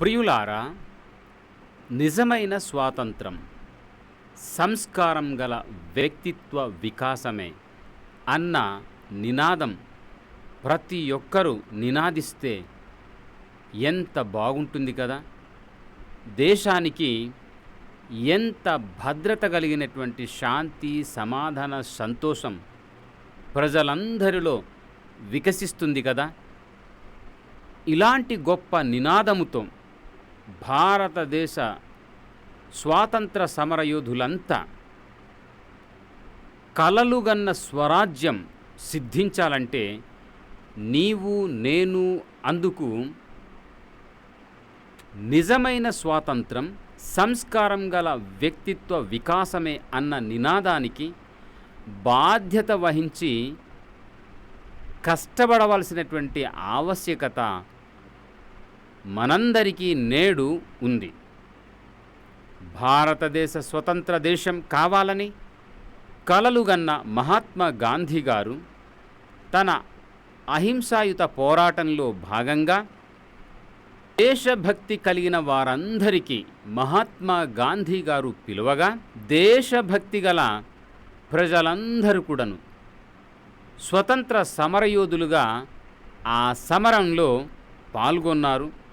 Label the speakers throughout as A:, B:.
A: ప్రియులారా నిజమైన స్వాతంత్రం సంస్కారం గల వ్యక్తిత్వ వికాసమే అన్న నినాదం ప్రతి ఒక్కరూ నినాదిస్తే ఎంత బాగుంటుంది కదా? దేశానికి ఎంత భద్రత కలిగినటువంటి శాంతి సమాధాన సంతోషం ప్రజలందరిలో వికసిస్తుంది కదా? ఇలాంటి గొప్ప నినాదముతో భారతదేశ స్వాతంత్ర సమరయోధులంతా కలలుగన్న స్వరాజ్యం సిద్ధించాలంటే నీవు నేను అందుకు నిజమైన స్వాతంత్రం సంస్కారం గల వ్యక్తిత్వ వికాసమే అన్న నినాదానికి బాధ్యత వహించి కష్టపడవలసినటువంటి ఆవశ్యకత మనందరికీ నేడు ఉంది. భారతదేశ స్వతంత్ర దేశం కావాలని కలలుగన్న మహాత్మా గాంధీ గారు తన అహింసాయుత పోరాటంలో భాగంగా దేశభక్తి కలిగిన వారందరికీ మహాత్మా గాంధీ గారు పిలువగా దేశభక్తి గల ప్రజలందరూ కూడాను స్వతంత్ర సమరయోధులుగా ఆ సమరంలో పాల్గొన్నారు.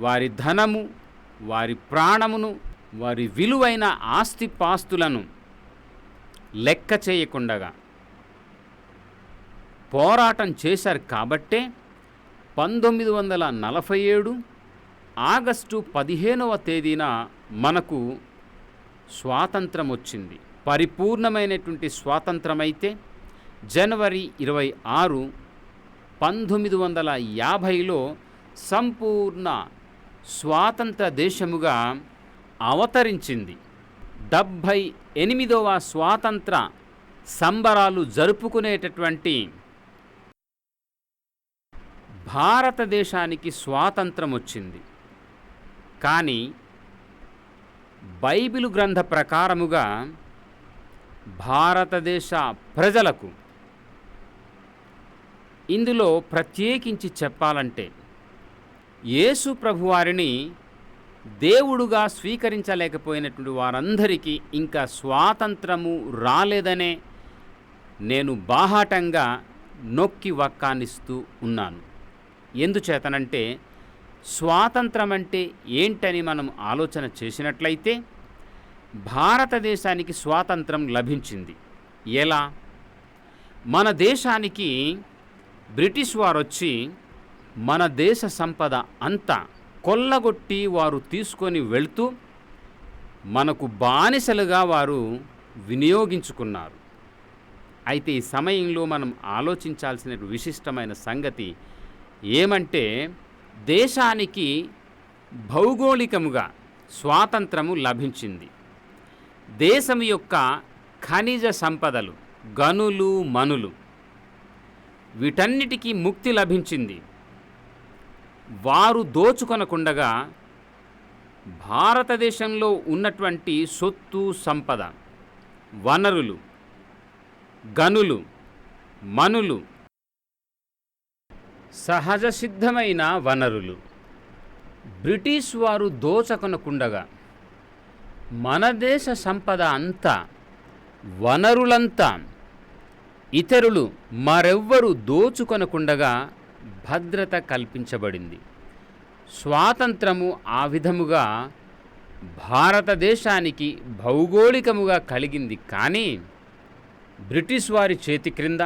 A: వారి ధనము వారి ప్రాణమును వారి విలువైన ఆస్తిపాస్తులను లెక్క చేయకుండగా పోరాటం చేశారు కాబట్టే పంతొమ్మిది వందల నలభై ఏడు ఆగస్టు పదిహేనవ తేదీన మనకు స్వాతంత్రం వచ్చింది పరిపూర్ణమైనటువంటి స్వాతంత్రమైతే జనవరి ఇరవై ఆరు పంతొమ్మిది వందల యాభైలో సంపూర్ణ స్వాతంత్ర దేశముగా అవతరించింది. డెబ్భై ఎనిమిదవ స్వాతంత్ర సంబరాలు జరుపుకునేటటువంటి భారతదేశానికి స్వాతంత్రం వచ్చింది. కానీ బైబిలు గ్రంథ ప్రకారముగా భారతదేశ ప్రజలకు ఇందులో ప్రత్యేకించి చెప్పాలంటే యేసు ప్రభువారిని దేవుడుగా స్వీకరించలేకపోయినటువంటి వారందరికీ ఇంకా స్వాతంత్రము రాలేదనే నేను బాహాటంగా నొక్కి వక్కానిస్తూ ఉన్నాను. ఎందుచేతనంటే స్వాతంత్రం అంటే ఏంటని మనం ఆలోచన చేసినట్లయితే భారతదేశానికి స్వాతంత్రం లభించింది. ఎలా? మన దేశానికి బ్రిటిష్ వారు వచ్చి మన దేశ సంపద అంతా కొల్లగొట్టి వారు తీసుకొని వెళ్తూ మనకు బానిసలుగా వారు వినియోగించుకున్నారు. అయితే ఈ సమయంలో మనం ఆలోచించాల్సిన విశిష్టమైన సంగతి ఏమంటే దేశానికి భౌగోళికముగా స్వాతంత్రము లభించింది. దేశం యొక్క ఖనిజ సంపదలు గనులు మనులు వీటన్నిటికీ ముక్తి లభించింది. వారు దోచుకొనకుండగా భారతదేశంలో ఉన్నటువంటి సొత్తు సంపద వనరులు గనులు మనులు సహజ సిద్ధమైన వనరులు. బ్రిటిష్ వారు దోచకొనకుండగా మన దేశ సంపద అంతా వనరులంతా ఇతరులు మరెవ్వరు దోచుకొనకుండగా భద్రత కల్పించబడింది. స్వాతంత్రము ఆ విధముగా భారతదేశానికి భౌగోళికముగా కలిగింది కానీ బ్రిటిష్ వారి చేతి క్రింద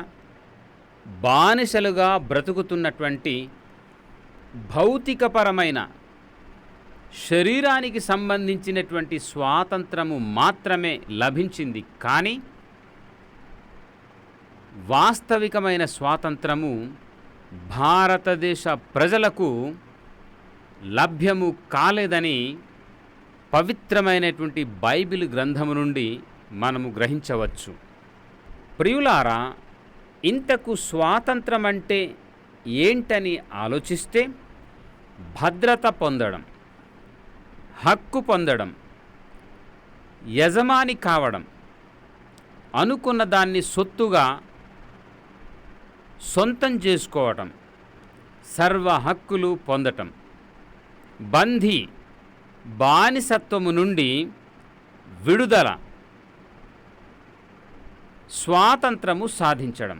A: బానిసలుగా బ్రతుకుతున్నటువంటి భౌతికపరమైన శరీరానికి సంబంధించినటువంటి స్వాతంత్రము మాత్రమే లభించింది కానీ వాస్తవికమైన స్వాతంత్రము భారతదేశ ప్రజలకు లభ్యము కాలేదని పవిత్రమైనటువంటి బైబిల్ గ్రంథము నుండి మనము గ్రహించవచ్చు. ప్రియులారా ఇంతకు స్వాతంత్రం అంటే ఏంటని ఆలోచిస్తే భద్రత పొందడం హక్కు పొందడం యజమాని కావడం అనుకున్న దాన్ని సొత్తుగా సొంతం చేసుకోవటం సర్వ హక్కులు పొందటం. బంధి బానిసత్వము నుండి విడుదల స్వాతంత్రము సాధించడం.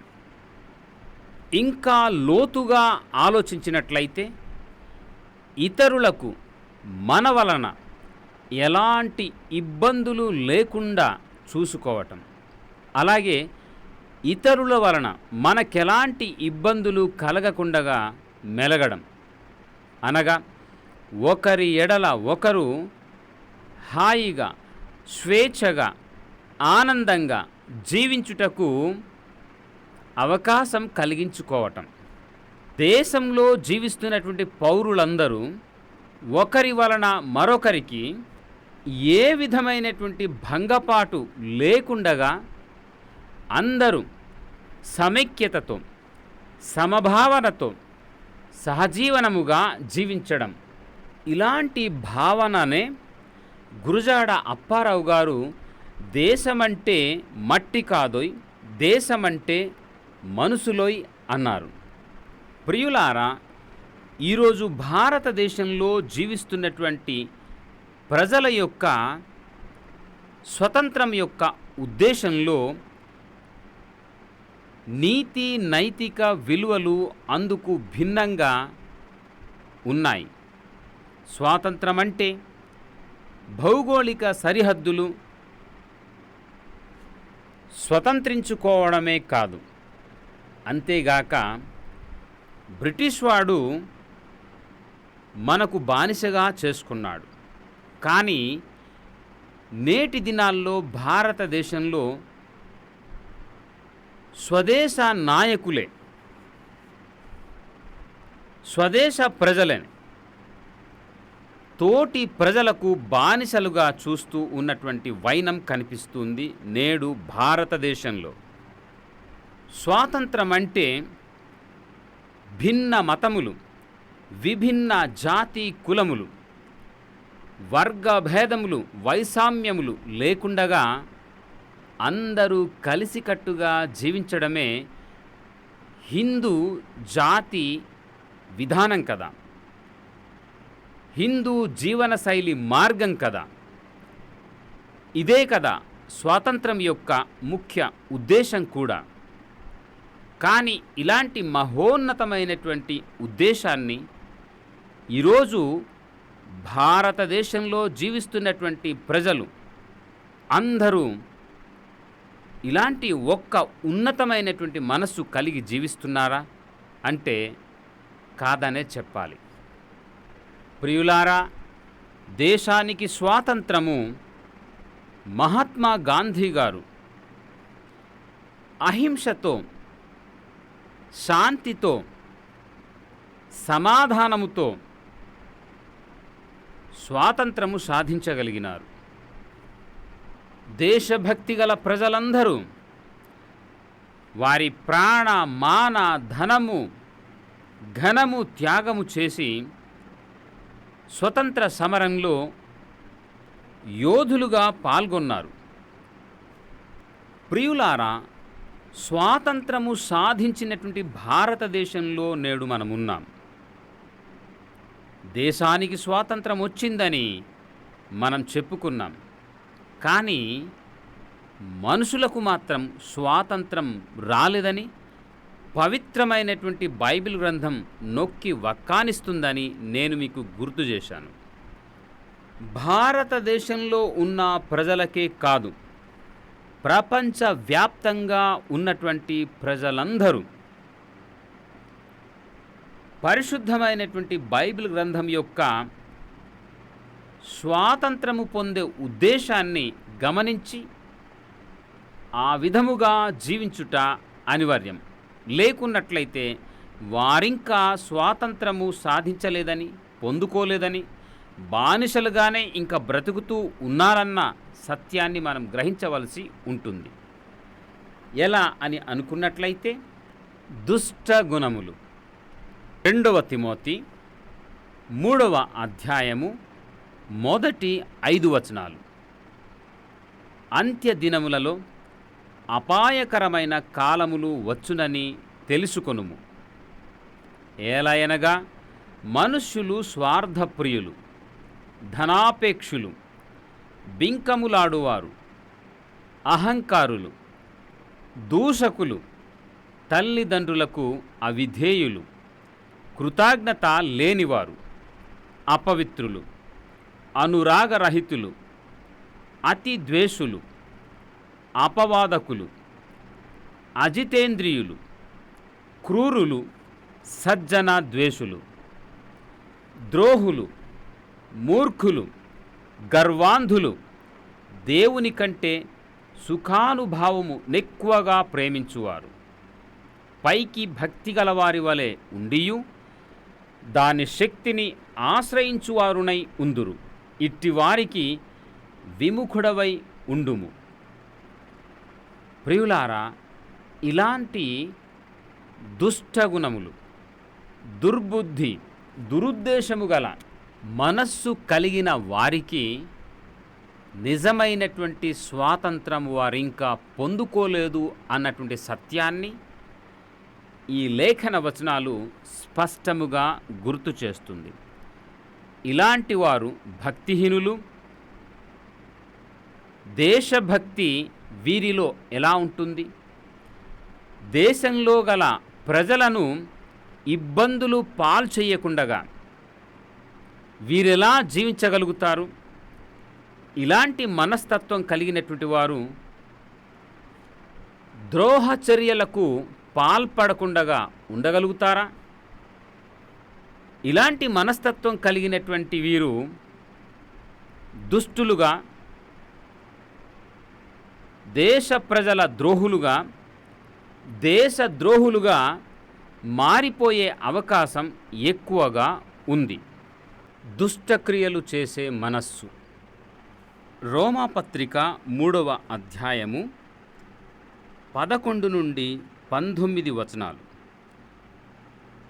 A: ఇంకా లోతుగా ఆలోచించినట్లయితే ఇతరులకు మన వలన ఎలాంటి ఇబ్బందులు లేకుండా చూసుకోవటం. అలాగే ఇతరుల వలన మనకెలాంటి ఇబ్బందులు కలగకుండగా మెలగడం. అనగా ఒకరి ఎడల ఒకరు హాయిగా స్వేచ్ఛగా ఆనందంగా జీవించుటకు అవకాశం కలిగించుకోవటం. దేశంలో జీవిస్తున్నటువంటి పౌరులందరూ ఒకరి వలన మరొకరికి ఏ విధమైనటువంటి భంగపాటు లేకుండగా అందరూ సమైక్యతతో సమభావనతో సహజీవనముగా జీవించడం. ఇలాంటి భావననే గురుజాడ అప్పారావు గారు దేశమంటే మట్టి కాదోయ్ దేశమంటే మనుసులోయ్ అన్నారు. ప్రియులారా ఈరోజు భారతదేశంలో జీవిస్తున్నటువంటి ప్రజల యొక్క స్వతంత్రం యొక్క ఉద్దేశంలో నీతి నైతిక విలువలు అందుకు భిన్నంగా ఉన్నాయి. స్వాతంత్రం అంటే భౌగోళిక సరిహద్దులు స్వతంత్రించుకోవడమే కాదు. అంతేగాక బ్రిటిష్ వాడు మనకు బానిసగా చేసుకున్నాడు. కానీ నేటి దినాల్లో భారతదేశంలో స్వదేశ నాయకులే. స్వదేశ ప్రజలని తోటి ప్రజలకు బానిసలుగా చూస్తూ ఉన్నటువంటి వైనం కనిపిస్తుంది నేడు భారతదేశంలో. స్వాతంత్రం అంటే భిన్న మతములు విభిన్న జాతి కులములు వర్గభేదములు వైసామ్యములు లేకుండగా అందరూ కలిసికట్టుగా జీవించడమే హిందూ జాతి విధానం కదా. హిందూ జీవనశైలి మార్గం కదా. ఇదే కదా స్వాతంత్రం యొక్క ముఖ్య ఉద్దేశం కూడా. కానీ ఇలాంటి మహోన్నతమైనటువంటి ఉద్దేశాన్ని ఈరోజు భారతదేశంలో జీవిస్తున్నటువంటి ప్రజలు అందరూ ఇలాంటి ఒక్క ఉన్నతమైనటువంటి మనస్సు కలిగి జీవిస్తున్నారా? అంటే కాదనే చెప్పాలి. ప్రియులారా దేశానికి స్వాతంత్రము మహాత్మా గాంధీ గారు అహింసతో శాంతితో సమాధానముతో స్వాతంత్రము సాధించగలిగినారు. దేశభక్తి గల ప్రజలందరూ వారి ప్రాణ మాన ధనము ఘనము త్యాగము చేసి స్వతంత్ర సమరంలో యోధులుగా పాల్గొన్నారు. ప్రియులారా స్వాతంత్రము సాధించినటువంటి భారతదేశంలో నేడు మనమున్నాం. దేశానికి స్వాతంత్రం వచ్చిందని మనం చెప్పుకున్నాం. కానీ మనుషులకు మాత్రం స్వాతంత్రం రాలేదని పవిత్రమైనటువంటి బైబిల్ గ్రంథం నొక్కి వక్కానిస్తుందని నేను మీకు గుర్తు చేశాను. భారతదేశంలో ఉన్న ప్రజలకే కాదు ప్రపంచవ్యాప్తంగా ఉన్నటువంటి ప్రజలందరూ పరిశుద్ధమైనటువంటి బైబిల్ గ్రంథం యొక్క స్వాతంత్రము పొందే ఉద్దేశాన్ని గమనించి ఆ విధముగా జీవించుట అనివార్యం. లేకున్నట్లయితే వారింకా స్వాతంత్రము సాధించలేదని పొందుకోలేదని బానిసలుగానే ఇంకా బ్రతుకుతూ ఉన్నారన్న సత్యాన్ని మనం గ్రహించవలసి ఉంటుంది. ఎలా అని అనుకున్నట్లయితే దుష్ట గుణములు. రెండవ తిమోతి మూడవ అధ్యాయము మొదటి ఐదు వచనాలు. అంత్య దినములలో అపాయకరమైన కాలములు వచ్చునని తెలుసుకొనుము. ఏలయనగా మనుష్యులు స్వార్థప్రియులు ధనాపేక్షులు బింకములాడువారు అహంకారులు దూషకులు తల్లిదండ్రులకు అవిధేయులు కృతజ్ఞత లేనివారు అపవిత్రులు. అనురాగరహితులు అతి ద్వేషులు అపవాదకులు అజితేంద్రియులు క్రూరులు సజ్జన ద్వేషులు ద్రోహులు మూర్ఖులు గర్వాంధులు దేవుని కంటే సుఖానుభావము నెక్కువగా ప్రేమించువారు. పైకి భక్తి గలవారి వలె ఉండియు దాని శక్తిని ఆశ్రయించువారునై ఉందురు. ఇట్టివారికి విముఖుడవై ఉండుము. ప్రియులారా ఇలాంటి దుష్టగుణములు దుర్బుద్ధి దురుద్దేశము గల మనస్సు కలిగిన వారికి నిజమైనటువంటి స్వాతంత్రం వారు ఇంకా పొందుకోలేదు అన్నటువంటి సత్యాన్ని ఈ లేఖన వచనాలు స్పష్టముగా గుర్తు చేస్తుంది. ఇలాంటి వారు భక్తిహీనులు. దేశభక్తి వీరిలో ఎలా ఉంటుంది? దేశంలో గల ప్రజలను ఇబ్బందులు పాలు చేయకుండగా వీరెలా జీవించగలుగుతారు? ఇలాంటి మనస్తత్వం కలిగినటువంటి వారు ద్రోహ చర్యలకు పాల్పడకుండగా ఉండగలుగుతారా? ఇలాంటి మనస్తత్వం కలిగినటువంటి వీరు దుష్టులుగా దేశ ప్రజల ద్రోహులుగా దేశ ద్రోహులుగా మారిపోయే అవకాశం ఎక్కువగా ఉంది. దుష్టక్రియలు చేసే మనస్సు. రోమాపత్రిక మూడవ అధ్యాయము పదకొండు నుండి పంతొమ్మిది వచనాలు.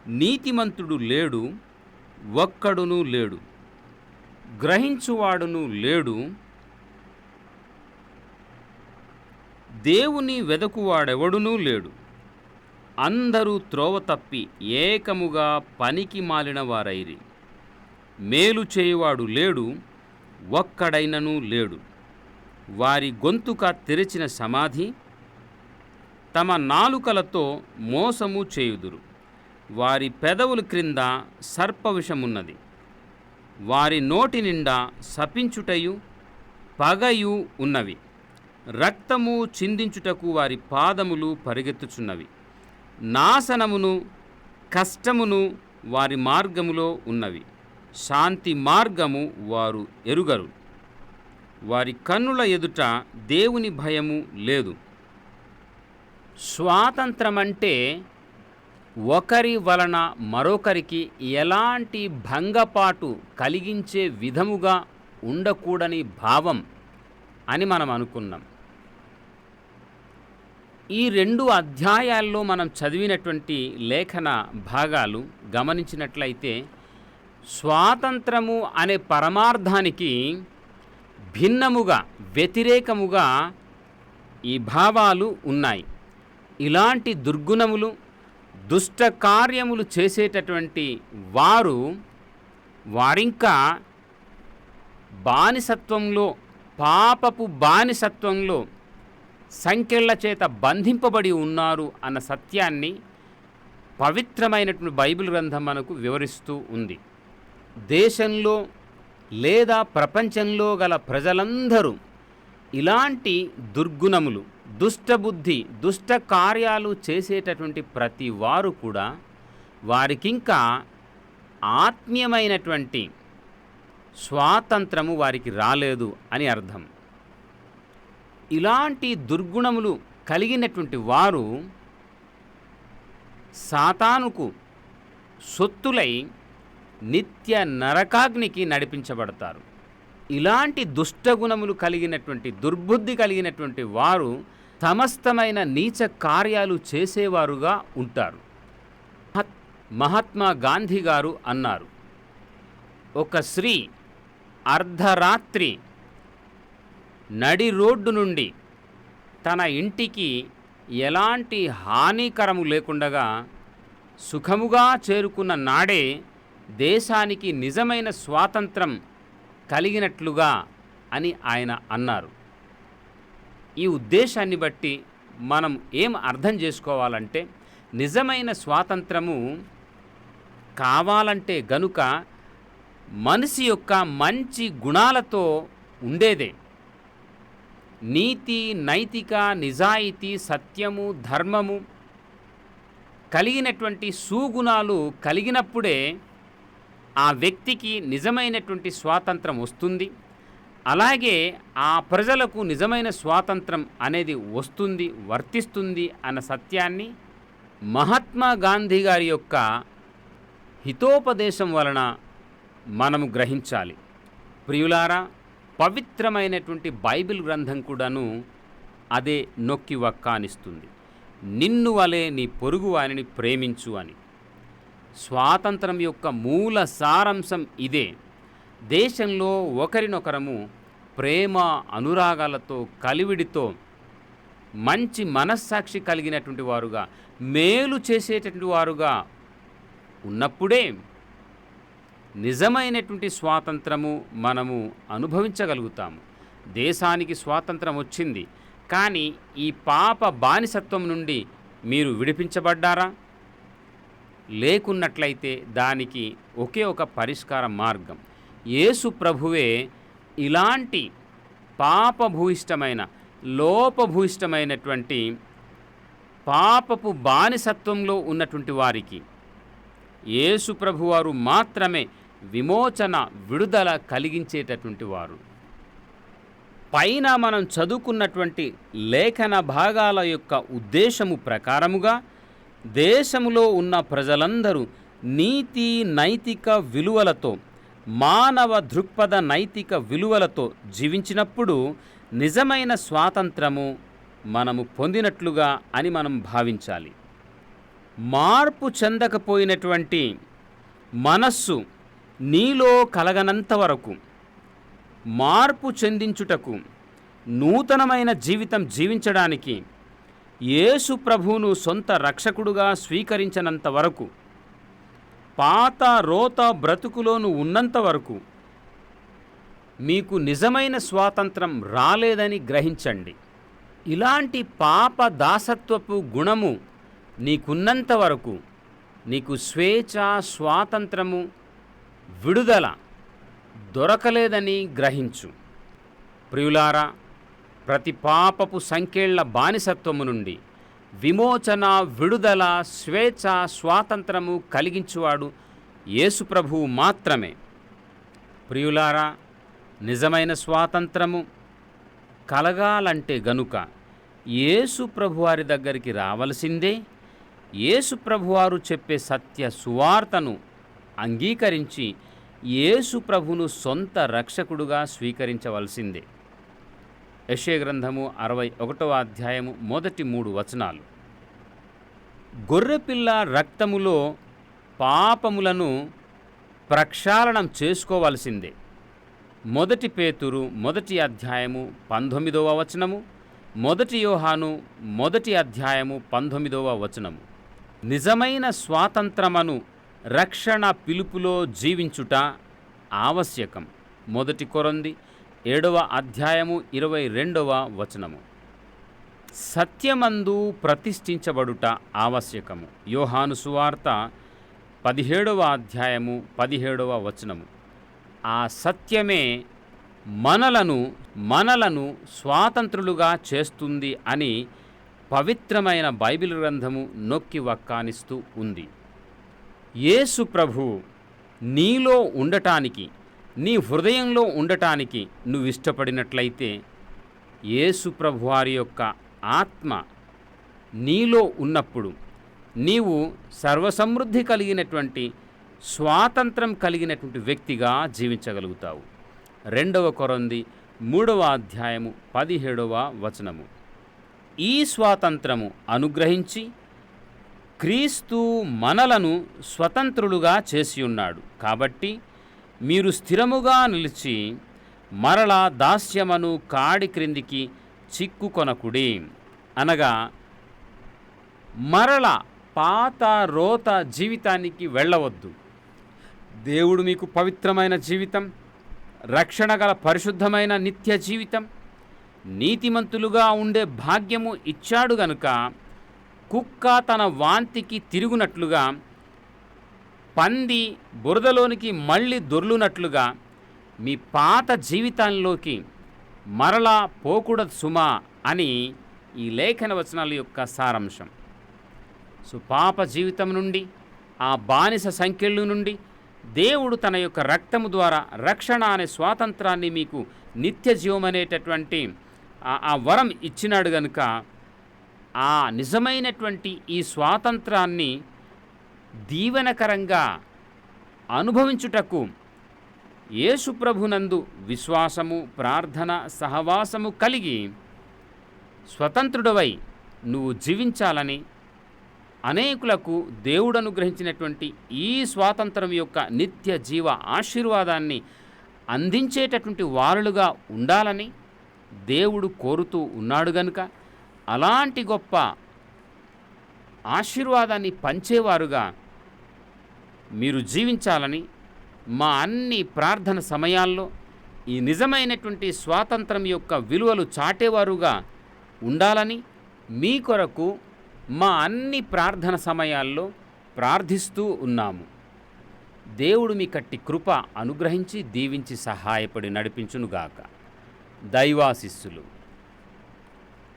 A: నీతిమంతుడు లేడు ఒక్కడునూ లేడు. గ్రహించువాడును లేడు. దేవుని వెదకువాడెవడునూ లేడు. అందరూ త్రోవ తప్పి ఏకముగా పనికి మాలిన వారైరి. మేలు చేయువాడు లేడు ఒక్కడైనను లేడు. వారి గొంతుక తెరిచిన సమాధి తమ నాలుకలతో మోసము చేయుదురు. వారి పెదవుల క్రింద సర్పవిషమున్నది. వారి నోటి నిండా సపించుటయు పగయు ఉన్నవి. రక్తము చిందించుటకు వారి పాదములు పరిగెత్తుచున్నవి. నాశనమును కష్టమును వారి మార్గములో ఉన్నవి. శాంతి మార్గము వారు ఎరుగరు. వారి కన్నుల ఎదుట దేవుని భయము లేదు. స్వాతంత్రం అంటే ఒకరి వలన మరొకరికి ఎలాంటి భంగపాటు కలిగించే విధముగా ఉండకూడని భావం అని మనం అనుకున్నాం. ఈ రెండు అధ్యాయాల్లో మనం చదివినటువంటి లేఖన భాగాలు గమనించినట్లయితే స్వాతంత్రము అనే పరమార్థానికి భిన్నముగా వ్యతిరేకముగా ఈ భావాలు ఉన్నాయి. ఇలాంటి దుర్గుణములు దుష్ట కార్యములు చేసేటటువంటి వారు వారింకా బానిసత్వంలో పాపపు బానిసత్వంలో సంఖ్యల చేత బంధింపబడి ఉన్నారు అన్న సత్యాన్ని పవిత్రమైనటువంటి బైబిల్ గ్రంథం మనకు వివరిస్తూ ఉంది. దేశంలో లేదా ప్రపంచంలో గల ప్రజలందరూ ఇలాంటి దుర్గుణములు దుష్టబుద్ధి దుష్ట కార్యాలు చేసేటటువంటి ప్రతి వారు కూడా వారికింకా ఆత్మీయమైనటువంటి స్వాతంత్రము వారికి రాలేదు అని అర్థం. ఇలాంటి దుర్గుణములు కలిగినటువంటి వారు సాతానుకు సొత్తులై నిత్య నరకాగ్నికి నడిపించబడతారు. ఇలాంటి దుష్టగుణములు కలిగినటువంటి దుర్బుద్ధి కలిగినటువంటి వారు సమస్తమైన నీచ కార్యాలు చేసేవారుగా ఉంటారు. మహాత్మా గాంధీ గారు అన్నారు ఒక స్త్రీ అర్ధరాత్రి నడి రోడ్డు నుండి తన ఇంటికి ఎలాంటి హానికరము లేకుండగా సుఖముగా చేరుకున్న నాడే దేశానికి నిజమైన స్వాతంత్రం కలిగినట్లుగా అని ఆయన అన్నారు. ఈ ఉద్దేశాన్ని బట్టి మనం ఏం అర్థం చేసుకోవాలంటే నిజమైన స్వాతంత్రము కావాలంటే గనుక మనిషి యొక్క మంచి గుణాలతో ఉండేదే. నీతి నైతిక నిజాయితీ సత్యము ధర్మము కలిగినటువంటి సుగుణాలు కలిగినప్పుడే ఆ వ్యక్తికి నిజమైనటువంటి స్వాతంత్రం వస్తుంది. అలాగే ఆ ప్రజలకు నిజమైన స్వాతంత్రం అనేది వస్తుంది వర్తిస్తుంది అన్న సత్యాన్ని మహాత్మా గాంధీ గారి యొక్క హితోపదేశం వలన మనము గ్రహించాలి. ప్రియులారా పవిత్రమైనటువంటి బైబిల్ గ్రంథం కూడాను అదే నొక్కి వక్కానిస్తుంది. నిన్ను వలె నీ పొరుగు వారిని ప్రేమించు అని. స్వాతంత్రం యొక్క మూల సారాంశం ఇదే. దేశంలో ఒకరినొకరము ప్రేమ అనురాగాలతో కలివిడితో మంచి మనస్సాక్షి కలిగినటువంటి వారుగా మేలు చేసేటటువంటి వారుగా ఉన్నప్పుడే నిజమైనటువంటి స్వాతంత్రము మనము అనుభవించగలుగుతాము. దేశానికి స్వాతంత్రం వచ్చింది. కానీ ఈ పాప బానిసత్వం నుండి మీరు విడిపించబడ్డారా? లేకున్నట్లయితే దానికి ఒకే ఒక పరిష్కార మార్గం. యేసు ప్రభువే ఇలాంటి పాపభూయిష్టమైన లోపభూయిష్టమైనటువంటి పాపపు బానిసత్వంలో ఉన్నటువంటి వారికి యేసు ప్రభువారు మాత్రమే విమోచన విడుదల కలిగించేటటువంటి వారు. పైన మనం చదువుకున్నటువంటి లేఖన భాగాల యొక్క ఉద్దేశము ప్రకారముగా దేశములో ఉన్న ప్రజలందరూ నీతి నైతిక విలువలతో మానవ దృక్పథ నైతిక విలువలతో జీవించినప్పుడు నిజమైన స్వాతంత్రము మనము పొందినట్లుగా అని మనం భావించాలి. మార్పు చెందకపోయినటువంటి మనస్సు నీలో కలగనంత వరకు మార్పు చెందించుటకు నూతనమైన జీవితం జీవించడానికి యేసు ప్రభువును సొంత రక్షకుడుగా స్వీకరించినంత వరకు పాత రోత బ్రతుకులోను ఉన్నంత వరకు మీకు నిజమైన స్వాతంత్రం రాలేదని గ్రహించండి. ఇలాంటి పాప దాసత్వపు గుణము నీకున్నంత వరకు నీకు స్వేచ్ఛ స్వాతంత్రము విడుదల దొరకలేదని గ్రహించు. ప్రియులారా ప్రతి పాపపు సంకేళ్ళ బానిసత్వము నుండి విమోచన విడుదల స్వేచ్ఛ స్వాతంత్రము కలిగించువాడు యేసుప్రభువు మాత్రమే. ప్రియులారా నిజమైన స్వాతంత్రము కలగాలంటే గనుక యేసు ప్రభువారి దగ్గరికి రావలసిందే. యేసు ప్రభువారు చెప్పే సత్య సువార్తను అంగీకరించి యేసు ప్రభును సొంత రక్షకుడుగా స్వీకరించవలసిందే. యశే గ్రంథము అరవై ఒకటవ అధ్యాయము మొదటి మూడు వచనాలు. గొర్రెపిల్ల రక్తములో పాపములను ప్రక్షాళనం చేసుకోవలసిందే. మొదటి పేతురు మొదటి అధ్యాయము పంతొమ్మిదవ వచనము మొదటి యోహాను మొదటి అధ్యాయము పంతొమ్మిదవ వచనము. నిజమైన స్వాతంత్రమను రక్షణ పిలుపులో జీవించుట ఆవశ్యకం. మొదటి కొరంది ఏడవ అధ్యాయము ఇరవై రెండవ వచనము. సత్యమందు ప్రతిష్ఠించబడుట ఆవశ్యకము. యోహాను సువార్త పదిహేడవ అధ్యాయము పదిహేడవ వచనము. ఆ సత్యమే మనలను మనలను స్వాతంత్రులుగా చేస్తుంది అని పవిత్రమైన బైబిల్ గ్రంథము నొక్కి వక్కానిస్తూ ఉంది. యేసు ప్రభు నీలో ఉండటానికి నీ హృదయంలో ఉండటానికి నువ్వు ఇష్టపడినట్లయితే యేసు ప్రభువారి యొక్క ఆత్మ నీలో ఉన్నప్పుడు నీవు సర్వసమృద్ధి కలిగినటువంటి స్వాతంత్రం కలిగినటువంటి వ్యక్తిగా జీవించగలుగుతావు. రెండవ కొరంది మూడవ అధ్యాయము పదిహేడవ వచనము. ఈ స్వాతంత్రము అనుగ్రహించి క్రీస్తు మనలను స్వతంత్రులుగా చేసి ఉన్నాడు. కాబట్టి మీరు స్థిరముగా నిలిచి మరల దాస్యమను కాడి క్రిందికి చిక్కుకొనకుడి. అనగా మరల పాత రోత జీవితానికి వెళ్ళవద్దు. దేవుడు మీకు పవిత్రమైన జీవితం రక్షణ గల పరిశుద్ధమైన నిత్య జీవితం నీతిమంతులుగా ఉండే భాగ్యము ఇచ్చాడు గనుక కుక్క తన వాంతికి తిరుగునట్లుగా పంది బురదలోనికి మళ్ళీ దొర్లునట్లుగా మీ పాత జీవితాల్లోకి మరలా పోకూడదు సుమా అని ఈ లేఖన వచనాల యొక్క సారాంశం. సో పాప జీవితం నుండి ఆ బానిస సంఖ్యలు నుండి దేవుడు తన యొక్క రక్తము ద్వారా రక్షణ అనే స్వాతంత్రాన్ని మీకు నిత్య జీవం అనేటటువంటి ఆ- ఆ వరం ఇచ్చినాడు గనుక ఆ నిజమైనటువంటి ఈ స్వాతంత్రాన్ని దీవెనకరంగా అనుభవించుటకు యేసుప్రభునందు విశ్వాసము ప్రార్థన సహవాసము కలిగి స్వతంత్రుడవై నువ్వు జీవించాలని అనేకులకు దేవుడనుగ్రహించినటువంటి ఈ స్వాతంత్రం యొక్క నిత్య జీవ ఆశీర్వాదాన్ని అందించేటటువంటి వారులుగా ఉండాలని దేవుడు కోరుతూ ఉన్నాడు గనుక అలాంటి గొప్ప ఆశీర్వాదాన్ని పంచేవారుగా మీరు జీవించాలని మా అన్ని ప్రార్థన సమయాల్లో ఈ నిజమైనటువంటి స్వాతంత్రం యొక్క విలువలు చాటేవారుగా ఉండాలని మీ కొరకు మా అన్ని ప్రార్థన సమయాల్లో ప్రార్థిస్తూ ఉన్నాము. దేవుడు మీ కట్టి కృప అనుగ్రహించి దీవించి సహాయపడి నడిపించునుగాక. దైవాశిస్సులు.